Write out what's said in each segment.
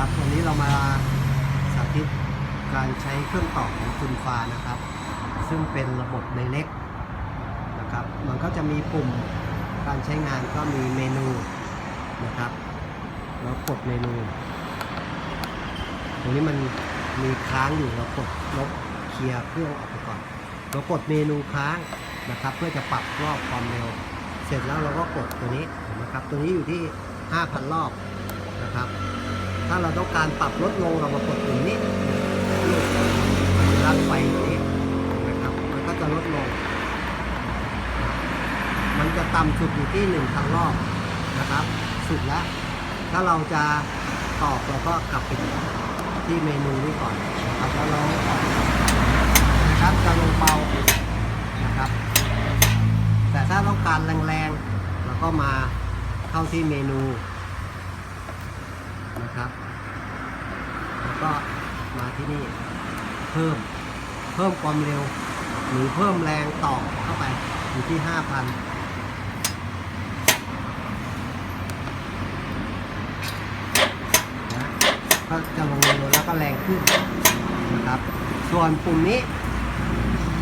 ครับวันนี้เรามาสาธิตการใช้เครื่องต่อของซุนฟานะครับ ซึ่งเป็นระบบในเล็กนะครับ มันก็จะมีปุ่มการใช้งานก็มีเมนูนะครับแล้วกดเมนู ตรงนี้มันมีค้างอยู่เรากดลบเคลียร์เครื่องออกไปก่อนเรากดเมนูค้างนะครับ เพื่อจะปรับรอบความเร็ว เสร็จแล้วเราก็กดตัวนี้นไหมครับ ตัวนี้อยู่ที่ 5,000 รอบนะครับ ถ้าเราต้องการปรับลดลงเรามากดปุ่มนี้ที่รัดไฟตัวนี้นไหมครับ มันก็จะลดลง มันจะต่ำสุดอยู่ที่1,000รอบนะครับ สุดแล้ว ถ้าเราจะตอบเราก็กลับไปที่เมนูนี้ก่อนนะครับแล้วเราออกนะครับจะลงเบานะครับ แต่ถ้าต้องการแรงๆเราก็มาเข้าที่เมนู นะครับแล้วก็มาที่นี่เพิ่มเพิ่มความเร็ว หรือเพิ่มแรงต่อเข้าไปอยู่ที่ 5,000นะก็จะลงเร็วแล้วก็แรงขึ้นนะครับ ส่วนปุ่มนี้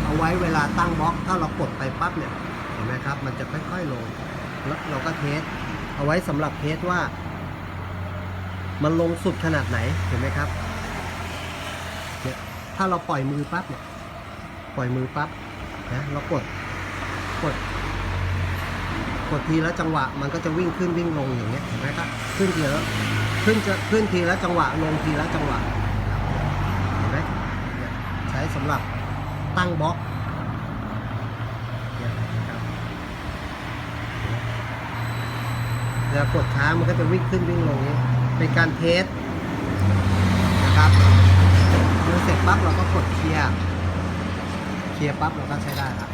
เอาไว้เวลาตั้งบล็อก ถ้าเรากดไปปั๊บเนี่ย เห็นไหมครับ มันจะค่อยๆลง แล้วเราก็เทส เอาไว้สำหรับเทสว่า มันลงสุดขนาดไหนเห็นไหมครับเนี่ยถ้าเราปล่อยมือปั๊บเนี่ยปล่อยมือปั๊บนะเรากดกด กดทีละจังหวะมันก็จะวิ่งขึ้นวิ่งลงอย่างเงี้ยเห็นไหมครับขึ้นทีละขึ้นจะขึ้นทีละจังหวะลงทีละจังหวะเห็นไหมเนี่ยใช้สำหรับตั้งบล็อกเนี่ยนะครับเวลากดค้ามันก็จะวิ่งขึ้นวิ่งลงนี้ เป็นการเทสนะครับเมื่อเสร็จปั๊บเราก็กดเคลียร์ เคลียร์ปั๊บเราก็ใช้ได้ครับ